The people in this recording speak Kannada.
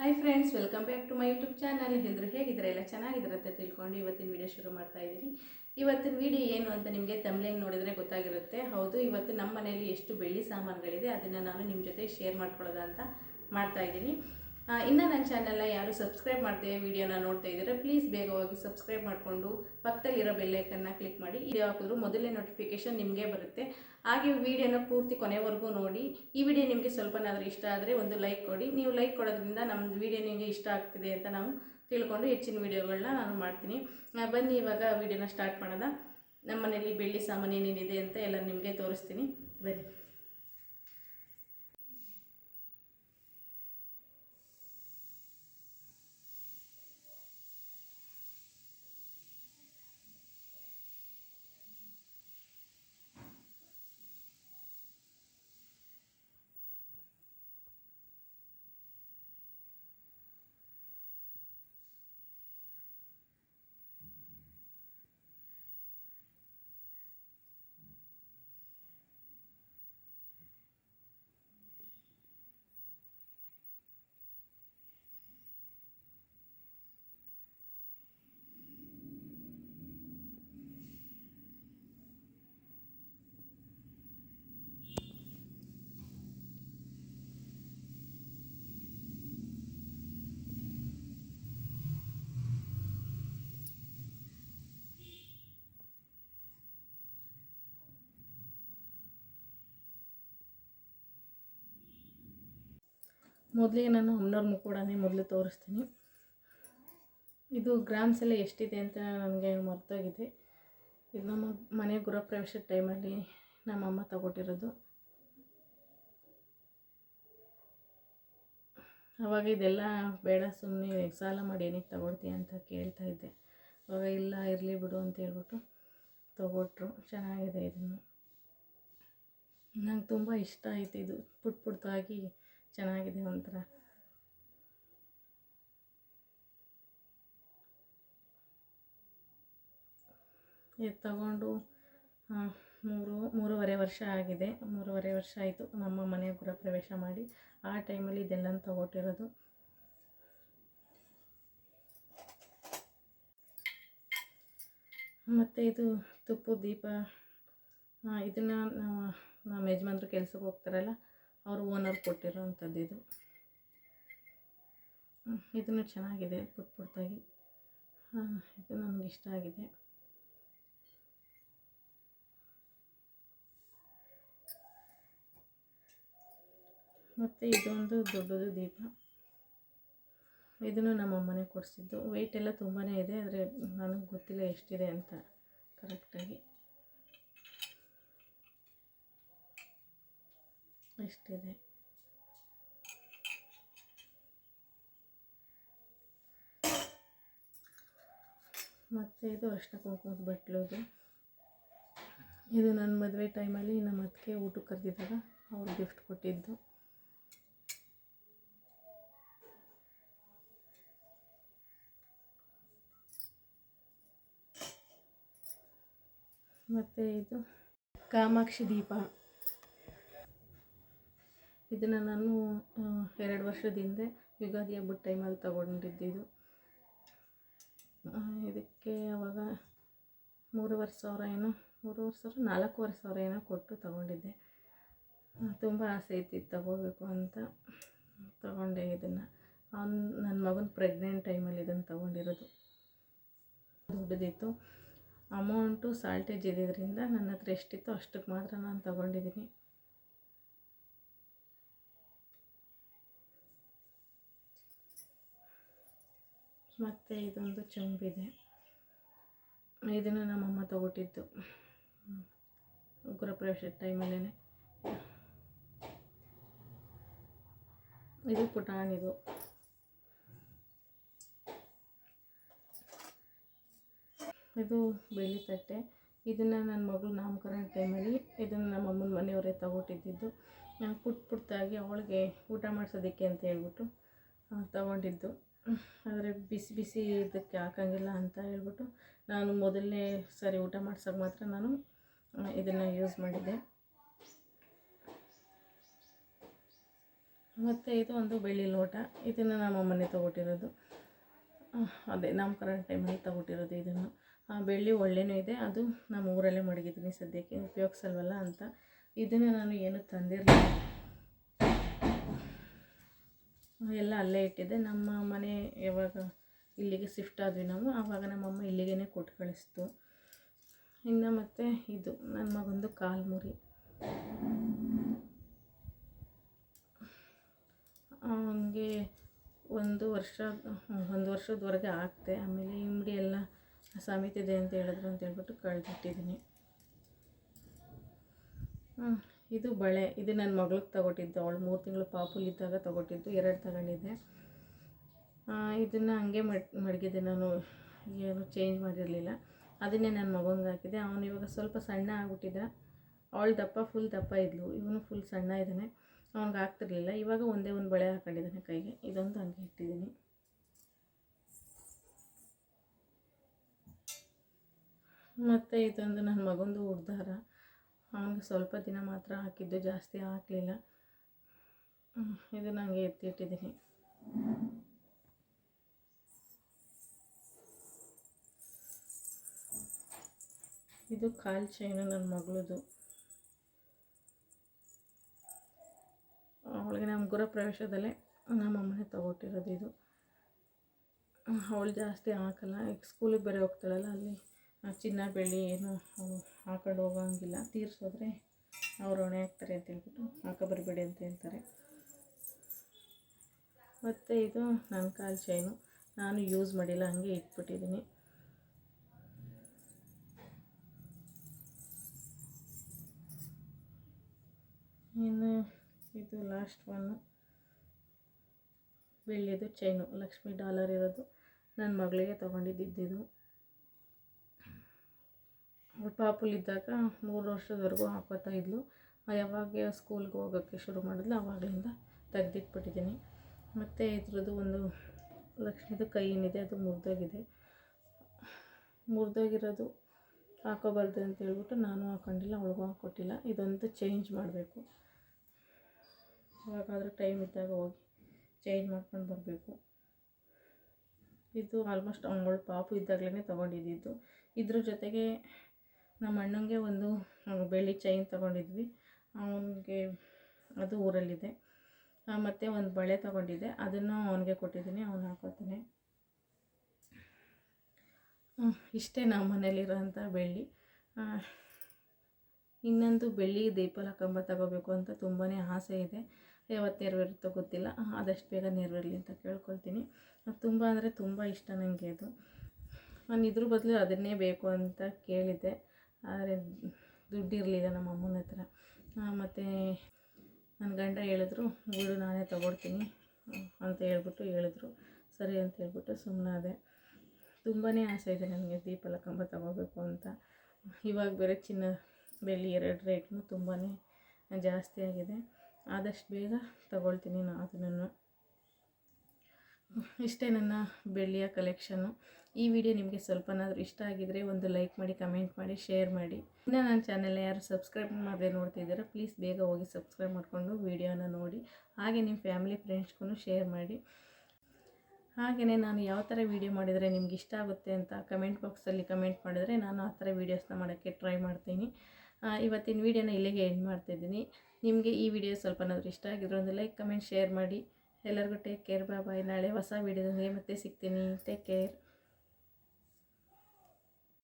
Hi friends welcome back to my YouTube channel ಎಲ್ಲರೂ ಹೇಗಿದ್ರೆ ಎಲ್ಲ ಚೆನ್ನಾಗಿದ್ರೆ ಅಂತ ತಿಳ್ಕೊಂಡು ಇವತ್ತಿನ ವಿಡಿಯೋ ಶುರು ಮಾಡ್ತಾ ಇದ್ದೀನಿ. ಇವತ್ತಿನ ವಿಡಿಯೋ ಏನು ಅಂತ ನಿಮಗೆ ತಮ್ಲೈನ್ ನೋಡಿದರೆ ಗೊತ್ತಾಗಿರುತ್ತೆ. ಹೌದು, ಇವತ್ತು ನಮ್ಮ ಮನೆಯಲ್ಲಿ ಎಷ್ಟು ಬೆಳ್ಳಿ ಸಾಮಾನುಗಳಿದೆ, ಅದನ್ನು ನಾನು ನಿಮ್ಮ ಜೊತೆ ಶೇರ್ ಮಾಡ್ಕೊಳ್ಳೋದ ಅಂತ ಮಾಡ್ತಾ ಇದ್ದೀನಿ. ಇನ್ನು ನನ್ನ ಚಾನಲ್ನ ಯಾರು ಸಬ್ಸ್ಕ್ರೈಬ್ ಮಾಡದೆ ವಿಡಿಯೋನ ನೋಡ್ತಾ ಇದ್ದಾರೆ ಪ್ಲೀಸ್ ಬೇಗವಾಗಿ ಸಬ್ಸ್ಕ್ರೈಬ್ ಮಾಡಿಕೊಂಡು ಪಕ್ಕದಲ್ಲಿರೋ ಬೆಲ್ಲೈಕನ್ನ ಕ್ಲಿಕ್ ಮಾಡಿ ವಿಡಿಯೋ ಹಾಕಿದ್ರು ಮೊದಲೇ ನೋಟಿಫಿಕೇಶನ್ ನಿಮಗೆ ಬರುತ್ತೆ. ಹಾಗೆ ವಿಡಿಯೋನ ಪೂರ್ತಿ ಕೊನೆವರೆಗೂ ನೋಡಿ. ಈ ವಿಡಿಯೋ ನಿಮಗೆ ಸ್ವಲ್ಪನಾದರೂ ಇಷ್ಟ ಆದರೆ ಒಂದು ಲೈಕ್ ಕೊಡಿ. ನೀವು ಲೈಕ್ ಕೊಡೋದ್ರಿಂದ ನಮ್ಮ ವಿಡಿಯೋ ನಿಮಗೆ ಇಷ್ಟ ಆಗ್ತಿದೆ ಅಂತ ನಾವು ತಿಳ್ಕೊಂಡು ಹೆಚ್ಚಿನ ವಿಡಿಯೋಗಳನ್ನ ನಾನು ಮಾಡ್ತೀನಿ. ಬನ್ನಿ ಇವಾಗ ವಿಡಿಯೋನ ಸ್ಟಾರ್ಟ್ ಮಾಡೋಣ. ನಮ್ಮ ಮನೇಲಿ ಬೆಳ್ಳಿ ಸಾಮಾನು ಏನೇನಿದೆ ಅಂತ ಎಲ್ಲ ನಿಮಗೆ ತೋರಿಸ್ತೀನಿ. ಬನ್ನಿ. ಮೊದಲಿಗೆ ನಾನು ಅಮ್ಮನವ್ರ ಮುಖೂಡನೇ ಮೊದಲು ತೋರಿಸ್ತೀನಿ. ಇದು ಗ್ರಾಮ್ಸ್ ಎಲ್ಲ ಎಷ್ಟಿದೆ ಅಂತ ನನಗೆ ಮರ್ತೋಗಿದೆ. ಇದು ನಮ್ಮ ಮನೆ ಗೃಹಪ್ರವೇಶ ಟೈಮಲ್ಲಿ ನಮ್ಮಮ್ಮ ತಗೊಟ್ಟಿರೋದು. ಅವಾಗ ಇದೆಲ್ಲ ಬೇಡ ಸುಮ್ಮನೆ ಸಾಲ ಮಾಡಿ ಏನಕ್ಕೆ ತಗೊಳ್ತೀಯ ಅಂತ ಕೇಳ್ತಾ ಇದ್ದೆ. ಅವಾಗ ಇಲ್ಲ, ಇರಲಿ ಬಿಡು ಅಂತ ಹೇಳ್ಬಿಟ್ಟು ತಗೊಟ್ರು. ಚೆನ್ನಾಗಿದೆ ಇದನ್ನು. ನಂಗೆ ತುಂಬ ಇಷ್ಟ ಆಯಿತು ಇದು. ಪುಟ್ ಪುಟ್ಟಾಗಿ ಚೆನ್ನಾಗಿದೆ ಒಂಥರ. ಇದು ತಗೊಂಡು ಮೂರು, ಮೂರುವರೆ ವರ್ಷ ಆಗಿದೆ. ಮೂರುವರೆ ವರ್ಷ ಆಯಿತು ನಮ್ಮ ಮನೆ ಗೃಹ ಪ್ರವೇಶ ಮಾಡಿ. ಆ ಟೈಮಲ್ಲಿ ಇದೆಲ್ಲ ತಗೊಟ್ಟಿರೋದು. ಮತ್ತು ಇದು ತುಪ್ಪು ದೀಪ ಇದನ್ನು ನಮ್ಮ ಯಜಮಾನ್ರು ಕೆಲ್ಸಕ್ಕೆ ಹೋಗ್ತಾರಲ್ಲ ಅವರು ಓನರ್ ಕೊಟ್ಟಿರೋ ಇದು. ಇದನ್ನು ಚೆನ್ನಾಗಿದೆ ಪುಟ್ಟ ಪುಟ್ಟಾಗಿ. ಇದು ನನಗೆ ಇಷ್ಟ ಆಗಿದೆ. ಮತ್ತು ಇದೊಂದು ದೊಡ್ಡದು ದೀಪ. ಇದನ್ನು ನಮ್ಮ ಅಮ್ಮನೇ ಕೊಡಿಸಿದ್ದು. ವೆಯ್ಟ್ ಎಲ್ಲ ತುಂಬಾ ಇದೆ, ಆದರೆ ನನಗೆ ಗೊತ್ತಿಲ್ಲ ಎಷ್ಟಿದೆ ಅಂತ ಕರೆಕ್ಟಾಗಿ ಎಷ್ಟಿದೆ ಮತ್ತು ಇದು ಅರ್ಶಿನ ಕುಂಕುಮದ ಬಟ್ಲದು ಇದು ನನ್ನ ಮದುವೆ ಟೈಮಲ್ಲಿ ನಮ್ಮ ಅತ್ತಿಗೆ ಊಟಕ್ಕೆ ಕರೆದಿದ್ದಾಗ ಅವ್ರು ಗಿಫ್ಟ್ ಕೊಟ್ಟಿದ್ದು. ಮತ್ತು ಇದು ಕಾಮಾಕ್ಷಿ ದೀಪ. ಇದನ್ನು ನಾನು ಎರಡು ವರ್ಷದ ಹಿಂದೆ ಯುಗಾದಿ ಹಬ್ಬದ ಟೈಮಲ್ಲಿ ತಗೊಂಡಿದ್ದಿದ್ದು ಇದಕ್ಕೆ ಅವಾಗ ಮೂರುವರೆ ಸಾವಿರ ಏನೋ, ಮೂರುವರೆ ಸಾವಿರ, ನಾಲ್ಕೂವರೆ ಸಾವಿರ ಏನೋ ಕೊಟ್ಟು ತಗೊಂಡಿದ್ದೆ. ತುಂಬ ಆಸೆ ಇತ್ತು ತಗೋಬೇಕು ಅಂತ ತಗೊಂಡೆ ಇದನ್ನು. ಅವ್ನು ನನ್ನ ಮಗನ ಪ್ರೆಗ್ನೆಂಟ್ ಟೈಮಲ್ಲಿ ಇದನ್ನು ತಗೊಂಡಿರೋದು. ದೊಡ್ಡದಿತ್ತು ಅಮೌಂಟು ಸಾಲ್ಟೇಜ್ ಇದ್ದಿದ್ದರಿಂದ ನನ್ನ ಹತ್ರ ಎಷ್ಟಿತ್ತು ಅಷ್ಟಕ್ಕೆ ಮಾತ್ರ ನಾನು ತಗೊಂಡಿದ್ದೀನಿ. ಮತ್ತು ಇದೊಂದು ಚೊಂಬಿದೆ. ಇದನ್ನು ನಮ್ಮಮ್ಮ ತಗೊಟ್ಟಿದ್ದು. ಗೃಹಪ್ರವೇಶ ಟೈಮಲ್ಲೇ ಇದು ಪುಟಾಣಿದು ಇದು. ಬೆಳ್ಳಿ ತಟ್ಟೆ ಇದನ್ನು ನನ್ನ ಮಗಳು ನಾಮಕರಣ ಟೈಮಲ್ಲಿ ಇದನ್ನು ನಮ್ಮ ಅಮ್ಮನ ಮನೆಯವರೇ ತಗೊಟ್ಟಿದ್ದು. ನಾನು ಪುಟ್ ಪುಟ್ಟಾಗಿ ಅವಳಿಗೆ ಊಟ ಮಾಡಿಸೋದಕ್ಕೆ ಅಂತ ಹೇಳ್ಬಿಟ್ಟು ತಗೊಂಡಿದ್ದು. ಆದರೆ ಬಿಸಿ ಬಿಸಿ ಇದಕ್ಕೆ ಹಾಕಂಗಿಲ್ಲ ಅಂತ ಹೇಳ್ಬಿಟ್ಟು ನಾನು ಮೊದಲನೇ ಸಾರಿ ಊಟ ಮಾಡ್ಸೋಕೆ ಮಾತ್ರ ನಾನು ಇದನ್ನು ಯೂಸ್ ಮಾಡಿದ್ದೆ. ಮತ್ತು ಇದು ಒಂದು ಬೆಳ್ಳಿ ಲೋಟ. ಇದನ್ನು ನಮ್ಮ ಮನೆ ತೊಗೊಟ್ಟಿರೋದು. ಅದೇ ಅದೇ ನಾಮಕರಣ ಟೈಮಲ್ಲಿ ತೊಗೊಟ್ಟಿರೋದು ಇದನ್ನು. ಆ, ಬೆಳ್ಳಿ ಒಳ್ಳೆಯೂ ಇದೆ. ಅದು ನಮ್ಮ ಊರಲ್ಲೇ ಮಡಗಿದ್ದೀನಿ ಸದ್ಯಕ್ಕೆ. ಉಪಯೋಗಿಸಲ್ವಲ್ಲ ಅಂತ. ಇದನ್ನು ನಾನು ಏನೂ ತಂದಿರಲಿಲ್ಲ. ಎಲ್ಲ ಅಲ್ಲೇ ಇಟ್ಟಿದ್ದೆ. ನಮ್ಮ ಮನೆ ಯಾವಾಗ ಇಲ್ಲಿಗೆ ಶಿಫ್ಟ್ ಆದ್ವಿ ನಾವು ಆವಾಗ ನಮ್ಮಮ್ಮ ಇಲ್ಲಿಗೇ ಕೊಟ್ಟು ಕಳಿಸ್ತು. ಇನ್ನು ಮತ್ತು ಇದು ನನ್ನ ಮಗಂದು ಕಾಲು ಮುರಿ. ಅವನಿಗೆ ಒಂದು ವರ್ಷ ಒಂದು ವರ್ಷದವರೆಗೆ ಆಗ್ತೆ. ಆಮೇಲೆ ಇಮ್ಡಿ ಎಲ್ಲ ಸಮಿತಿದೆ ಅಂತ ಹೇಳಿದ್ರು ಅಂತ ಹೇಳ್ಬಿಟ್ಟು ಕಳೆದಿಟ್ಟಿದ್ದೀನಿ ಹ್ಮ್, ಇದು ಬಳೆ. ಇದು ನನ್ನ ಮಗಳಿಗೆ ತಗೊಟ್ಟಿದ್ದು. ಅವಳು ಮೂರು ತಿಂಗಳು ಪಾಪುಲಿದ್ದಾಗ ತಗೊಟ್ಟಿದ್ದು. ಎರಡು ತಗೊಂಡಿದ್ದೆ. ಇದನ್ನು ಹಂಗೆ ಮಡ್, ಮಡಗಿದ್ದೆ ನಾನು. ಏನು ಚೇಂಜ್ ಮಾಡಿರಲಿಲ್ಲ. ಅದನ್ನೇ ನನ್ನ ಮಗನಿಗೆ ಹಾಕಿದೆ ಅವನು ಇವಾಗ ಸ್ವಲ್ಪ ಸಣ್ಣ ಆಗಿಬಿಟ್ಟಿದ್ದ. ಅವಳು ದಪ್ಪ ಫುಲ್ ದಪ್ಪ ಇದ್ಲು. ಇವನು ಫುಲ್ ಸಣ್ಣ ಇದ್ದಾನೆ ಅವನಿಗೆ ಆಗ್ತಿರ್ಲಿಲ್ಲ ಇವಾಗ ಒಂದೇ ಒಂದು ಬಳೆ ಹಾಕೊಂಡಿದ್ದಾನೆ ಕೈಗೆ. ಇದೊಂದು ಹಂಗೆ ಇಟ್ಟಿದ್ದೀನಿ. ಮತ್ತು ಇದೊಂದು ನನ್ನ ಮಗಂದು ಉಡ್ದಾರ ಅವನಿಗೆ ಸ್ವಲ್ಪ ದಿನ ಮಾತ್ರ ಹಾಕಿದ್ದು, ಜಾಸ್ತಿ ಹಾಕಲಿಲ್ಲ. ಇದು ನನಗೆ ಎತ್ತಿಟ್ಟಿದ್ದೀನಿ. ಇದು ಕಾಲು ಚೈನು ನನ್ನ ಮಗಳದು. ಅವಳಿಗೆ ನಮ್ಮ ಗೃಹ ಪ್ರವೇಶದಲ್ಲೇ ನಮ್ಮ ಅಮ್ಮನೇ ತಗೊಟ್ಟಿರೋದು ಇದು. ಅವಳು ಜಾಸ್ತಿ ಹಾಕಲ್ಲ, ಈಗ ಸ್ಕೂಲಿಗೆ ಬೇರೆ ಹೋಗ್ತಾಳಲ್ಲ, ಅಲ್ಲಿ ಚಿನ್ನ ಬೆಳ್ಳಿ ಏನು ಹಾಕೊಂಡು ಹೋಗೋಂಗಿಲ್ಲ. ತೀರಿಸೋದ್ರೆ ಅವ್ರು ಹೊಣೆ ಹಾಕ್ತಾರೆ ಅಂತ ಹೇಳ್ಬಿಟ್ಟು ಹಾಕೋ ಬರಬೇಡಿ ಅಂತ ಹೇಳ್ತಾರೆ. ಮತ್ತು ಇದು ನನ್ನ ಕಾಲು ಚೈನು ನಾನು ಯೂಸ್ ಮಾಡಿಲ್ಲ, ಹಂಗೆ ಇಟ್ಬಿಟ್ಟಿದ್ದೀನಿ. ಇನ್ನು ಇದು ಲಾಸ್ಟ್ ಒನ್ನು ಬೆಳ್ಳಿದು ಚೈನು ಲಕ್ಷ್ಮಿ ಡಾಲರ್ ಇರೋದು. ನನ್ನ ಮಗಳಿಗೆ ತೊಗೊಂಡಿದ್ದಿದ್ದು ಪಾಪುಲಿದ್ದಾಗ ಮೂರು ವರ್ಷದವರೆಗೂ ಹಾಕೋತಾ ಇದ್ಲು. ಯಾವಾಗ ಸ್ಕೂಲ್ಗೆ ಹೋಗೋಕ್ಕೆ ಶುರು ಮಾಡಿದ್ಲು ಆವಾಗಲಿಂದ ತೆಗೆದಿಟ್ಬಿಟ್ಟಿದ್ದೀನಿ. ಮತ್ತು ಇದ್ರದ್ದು ಒಂದು ಲಕ್ಷ್ಮಿದು ಕೈ ಏನಿದೆ, ಅದು ಮುರಿದೋಗಿದೆ. ಮುರಿದೋಗಿರೋದು ಹಾಕೋಬಾರ್ದು ಅಂತ ಹೇಳ್ಬಿಟ್ಟು ನಾನು ಹಾಕೊಂಡಿಲ್ಲ, ಅವಳಿಗೂ ಹಾಕ್ಕೊಟ್ಟಿಲ್ಲ ಇದೊಂದು ಚೇಂಜ್ ಮಾಡಬೇಕು. ಯಾವಾಗಾದರೂ ಟೈಮ್ ಇದ್ದಾಗ ಹೋಗಿ ಚೇಂಜ್ ಮಾಡ್ಕೊಂಡು ಬರಬೇಕು. ಇದು ಆಲ್ಮೋಸ್ಟ್ ಅವಳು ಪಾಪು ಇದ್ದಾಗಲೇ ತೊಗೊಂಡಿದ್ದು. ಇದ್ರ ಜೊತೆಗೆ ನಮ್ಮ ಅಣ್ಣಂಗೆ ಒಂದು ಬೆಳ್ಳಿ ಚೈನ್ ತೊಗೊಂಡಿದ್ವಿ. ಅವನಿಗೆ ಅದು ಊರಲ್ಲಿದೆ. ಮತ್ತು ಒಂದು ಬಳೆ ತೊಗೊಂಡಿದ್ದೆ. ಅದನ್ನು ಅವನಿಗೆ ಕೊಟ್ಟಿದ್ದೀನಿ, ಅವನು ಹಾಕೋತಾನೆ ಇಷ್ಟೇ ನಮ್ಮ ಮನೇಲಿರೋಂಥ ಬೆಳ್ಳಿ. ಇನ್ನೊಂದು ಬೆಳ್ಳಿ ದೀಪಲ ಕಂಬ ತಗೋಬೇಕು ಅಂತ ತುಂಬಾ ಆಸೆ ಇದೆ. ಯಾವತ್ತು ನೆರವೇರುತ್ತೋ ಗೊತ್ತಿಲ್ಲ. ಆದಷ್ಟು ಬೇಗ ನೆರವೇರಲಿ ಅಂತ ಕೇಳ್ಕೊಳ್ತೀನಿ. ತುಂಬ ಅಂದರೆ ತುಂಬ ಇಷ್ಟ ನನಗೆ ಅದು. ನಾನು ಇದ್ರ ಬದಲು ಅದನ್ನೇ ಬೇಕು ಅಂತ ಕೇಳಿದ್ದೆ. ಆದರೆ ದುಡ್ಡಿರಲಿಲ್ಲ ನಮ್ಮ ಅಮ್ಮನ ಹತ್ರ. ಮತ್ತು ನನ್ನ ಗಂಡ ಹೇಳಿದ್ರು, ಬಿಡು, ನಾನೇ ತಗೊಡ್ತೀನಿ, ಅಂತ ಹೇಳ್ಬಿಟ್ಟು ಹೇಳಿದ್ರು. ಸರಿ ಅಂತ ಹೇಳ್ಬಿಟ್ಟು ಸುಮ್ಮನಾದೆ ತುಂಬಾ ಆಸೆ ಇದೆ ನನಗೆ ದೀಪಲ ಕಂಬ ತಗೋಬೇಕು ಅಂತ. ಇವಾಗ ಬೇರೆ ಚಿನ್ನ ಬೆಳ್ಳಿ ಎರಡು ರೇಟ್ನು ತುಂಬಾ ಜಾಸ್ತಿ ಆಗಿದೆ. ಆದಷ್ಟು ಬೇಗ ತಗೊಳ್ತೀನಿ ನಾನು ಅದನ್ನು. ಇಷ್ಟೇ ನನ್ನ ಬೆಳ್ಳಿಯ ಕಲೆಕ್ಷನ್ನು ಈ ವಿಡಿಯೋ ನಿಮಗೆ ಸ್ವಲ್ಪನಾದರೂ ಇಷ್ಟ ಆಗಿದ್ದರೆ ಒಂದು ಲೈಕ್ ಮಾಡಿ ಕಮೆಂಟ್ ಮಾಡಿ ಶೇರ್ ಮಾಡಿ. ಇನ್ನು ನನ್ನ ಚಾನೆಲ್ನ ಯಾರು ಸಬ್ಸ್ಕ್ರೈಬ್ ಮಾಡದೆ ನೋಡ್ತಿದ್ದೀರಾ ಪ್ಲೀಸ್ ಬೇಗ ಹೋಗಿ ಸಬ್ಸ್ಕ್ರೈಬ್ ಮಾಡಿಕೊಂಡು ವಿಡಿಯೋನ ನೋಡಿ. ಹಾಗೆ ನಿಮ್ಮ ಫ್ಯಾಮಿಲಿ ಫ್ರೆಂಡ್ಸ್ಗೂ ಶೇರ್ ಮಾಡಿ. ಹಾಗೆಯೇ ನಾನು ಯಾವ ಥರ ವೀಡಿಯೋ ಮಾಡಿದರೆ ನಿಮ್ಗೆ ಇಷ್ಟ ಆಗುತ್ತೆ ಅಂತ ಕಮೆಂಟ್ ಬಾಕ್ಸಲ್ಲಿ ಕಮೆಂಟ್ ಮಾಡಿದರೆ ನಾನು ಆ ಥರ ವೀಡಿಯೋಸ್ನ ಮಾಡೋಕ್ಕೆ ಟ್ರೈ ಮಾಡ್ತೀನಿ. ಇವತ್ತಿನ ವೀಡಿಯೋನ ಇಲ್ಲಿಗೆ ಎಂಡ್ ಮಾಡ್ತಾಯಿದ್ದೀನಿ ನಿಮಗೆ ಈ ವಿಡಿಯೋ ಸ್ವಲ್ಪನಾದರೂ ಇಷ್ಟ ಆಗಿದ್ರೆ ಒಂದು ಲೈಕ್ ಕಮೆಂಟ್ ಶೇರ್ ಮಾಡಿ. ಎಲ್ಲರಿಗೂ ಟೇಕ್ ಕೇರ್ ಬಾಯ್ ನಾಳೆ ಹೊಸ ವೀಡಿಯೋದೊಂದಿಗೆ ಮತ್ತೆ ಸಿಗ್ತೀನಿ. Take care